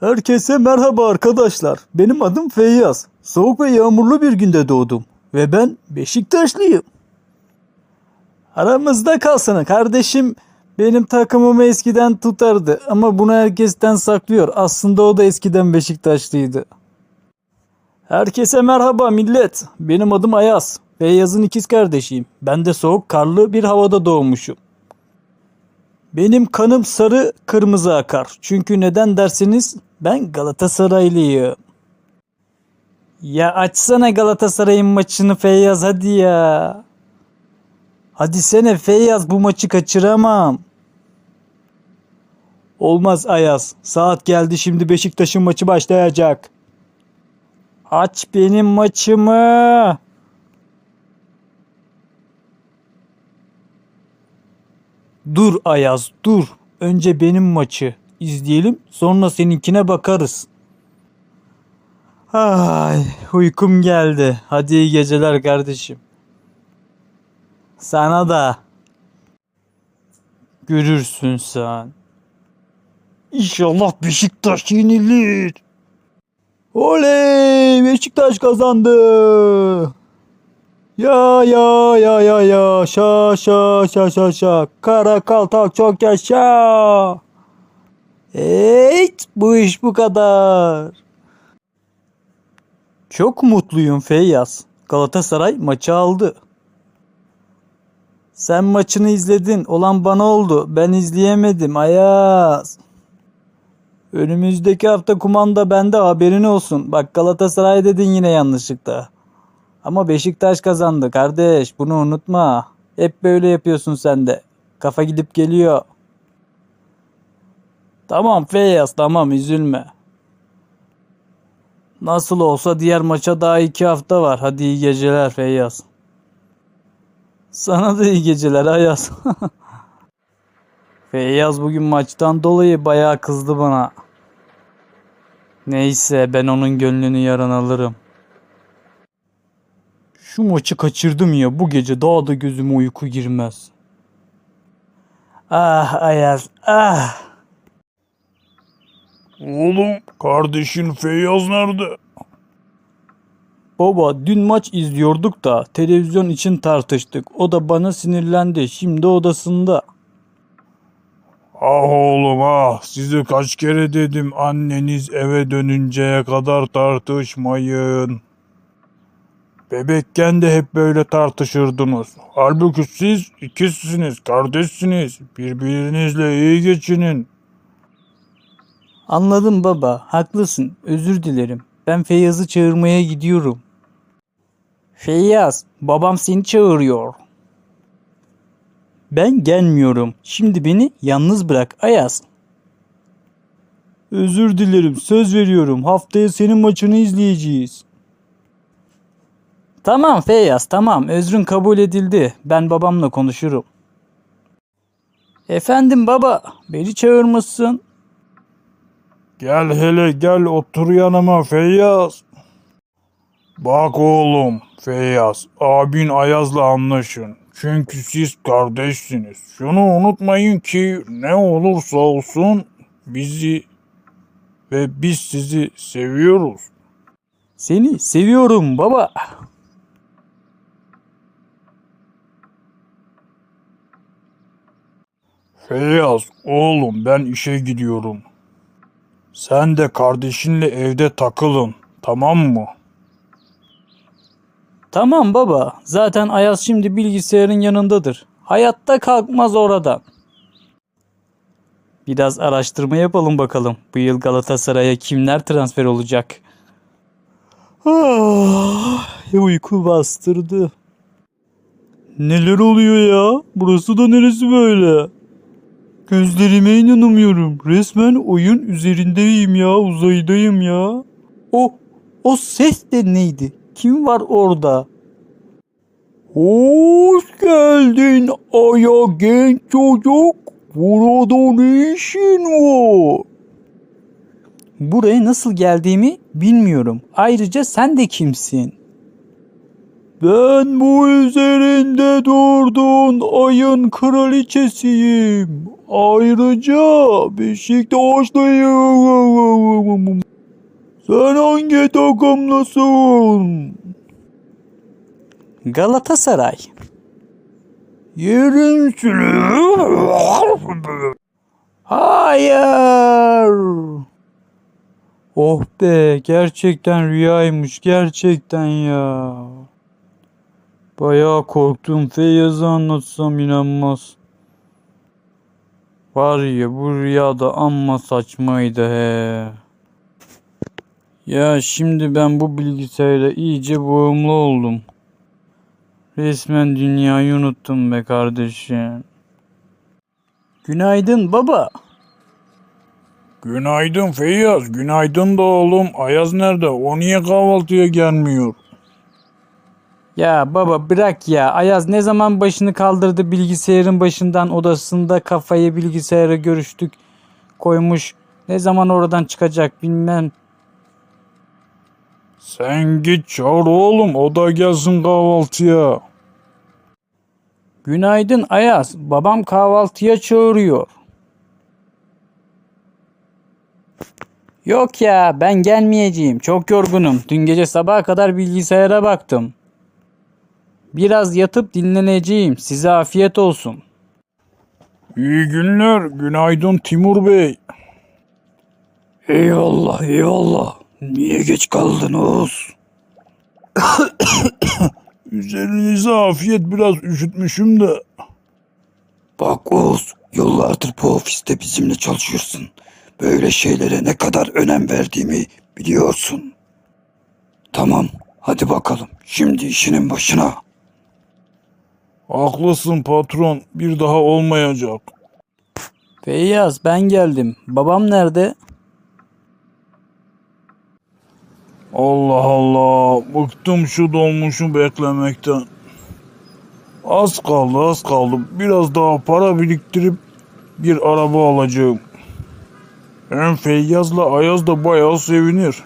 Herkese merhaba arkadaşlar. Benim adım Feyyaz. Soğuk ve yağmurlu bir günde doğdum. Ve ben Beşiktaşlıyım. Aramızda kalsın kardeşim benim takımımı eskiden tutardı ama bunu herkesten saklıyor. Aslında o da eskiden Beşiktaşlıydı. Herkese merhaba millet. Benim adım Ayaz. Feyyaz'ın ikiz kardeşiyim. Ben de soğuk karlı bir havada doğmuşum. Benim kanım sarı kırmızı akar. Çünkü neden derseniz ben Galatasaraylıyım. Ya açsana Galatasaray'ın maçını Feyyaz hadi ya. Hadi sene Feyyaz bu maçı kaçıramam. Olmaz Ayaz. Saat geldi şimdi Beşiktaş'ın maçı başlayacak. Aç benim maçımı. Dur Ayaz dur. Önce benim maçı izleyelim sonra seninkine bakarız. Ay uykum geldi. Hadi iyi geceler kardeşim. Sana da. Görürsün sen. İnşallah Beşiktaş yenilir. Oley Beşiktaş kazandı. Ya ya ya ya ya şa şa şa şa şa kara kaltak çok yaşa. Evet bu iş bu kadar. Çok mutluyum Feyyaz. Galatasaray maçı aldı. Sen maçını izledin. Olan bana oldu. Ben izleyemedim. Ayaz. Önümüzdeki hafta kumanda bende haberin olsun. Bak Galatasaray dedin yine yanlışlıkla. Ama Beşiktaş kazandı kardeş. Bunu unutma. Hep böyle yapıyorsun sen de. Kafa gidip geliyor. Tamam Feyyaz tamam üzülme. Nasıl olsa diğer maça daha iki hafta var. Hadi iyi geceler Feyyaz. Sana da iyi geceler Ayaz. Feyyaz bugün maçtan dolayı bayağı kızdı bana. Neyse ben onun gönlünü yarın alırım. Şu maçı kaçırdım ya bu gece daha da gözüme uyku girmez. Ah Ayaz ah. Oğlum kardeşin Feyyaz nerede? Baba dün maç izliyorduk da televizyon için tartıştık. O da bana sinirlendi. Şimdi odasında. Ah oğlum ah size kaç kere dedim anneniz eve dönünceye kadar tartışmayın. Bebekken de hep böyle tartışırdınız. Halbuki siz ikizsiniz, kardeşsiniz. Birbirinizle iyi geçinin. Anladım baba. Haklısın. Özür dilerim. Ben Feyyaz'ı çağırmaya gidiyorum. Feyyaz, babam seni çağırıyor. Ben gelmiyorum. Şimdi beni yalnız bırak Ayaz. Özür dilerim. Söz veriyorum. Haftaya senin maçını izleyeceğiz. Tamam Feyyaz tamam. Özrün kabul edildi. Ben babamla konuşurum. Efendim baba. Beni çağırmışsın. Gel hele gel otur yanıma Feyyaz. Bak oğlum Feyyaz, abin Ayaz'la anlaşın. Çünkü siz kardeşsiniz. Şunu unutmayın ki ne olursa olsun bizi ve biz sizi seviyoruz. Seni seviyorum baba. Feyyaz, oğlum ben işe gidiyorum. Sen de kardeşinle evde takılın, tamam mı? Tamam baba. Zaten Ayaz şimdi bilgisayarın yanındadır. Hayatta kalkmaz oradan. Biraz araştırma yapalım bakalım. Bu yıl Galatasaray'a kimler transfer olacak? Ah, uyku bastırdı. Neler oluyor ya? Burası da neresi böyle? Gözlerime inanamıyorum. Resmen oyun üzerindeyim ya, uzaydayım ya. O, o ses de neydi? Kim var orada? Hoş geldin Aya genç çocuk. Burada ne işin var? Buraya nasıl geldiğimi bilmiyorum. Ayrıca sen de kimsin? Ben bu üzerinde durdun ayın kraliçesiyim. Ayrıca Beşiktaşlıyım. Sen hangi takımlısın? Galatasaray. Yerim seni. Hayır. Oh be gerçekten rüyaymış gerçekten ya. Bayağı korktum Feyyaz'a anlatsam inanmaz. Var ya bu rüyada amma saçmaydı he. Ya şimdi ben bu bilgisayara iyice bağımlı oldum. Resmen dünyayı unuttum be kardeşim. Günaydın baba. Günaydın Feyyaz. Günaydın da oğlum. Ayaz nerede? O niye kahvaltıya gelmiyor? Ya baba bırak ya. Ayaz ne zaman başını kaldırdı bilgisayarın başından odasında kafayı bilgisayara görüştük koymuş. Ne zaman oradan çıkacak bilmem. Sen git çağır oğlum. O da gelsin kahvaltıya. Günaydın Ayaz. Babam kahvaltıya çağırıyor. Yok ya ben gelmeyeceğim. Çok yorgunum. Dün gece sabaha kadar bilgisayara baktım. Biraz yatıp dinleneceğim. Size afiyet olsun. İyi günler. Günaydın Timur Bey. Eyvallah eyvallah. Niye geç kaldın Oğuz? Üzerinize afiyet biraz üşütmüşüm de. Bak Oğuz, yıllardır bu ofiste bizimle çalışıyorsun. Böyle şeylere ne kadar önem verdiğimi biliyorsun. Tamam, hadi bakalım. Şimdi işinin başına. Haklısın patron. Bir daha olmayacak. Feyyaz ben geldim. Babam nerede? Allah Allah. Bıktım şu dolmuşu beklemekten. Az kaldı az kaldı. Biraz daha para biriktirip bir araba alacağım. Hem Feyyaz'la Ayaz da bayağı sevinir.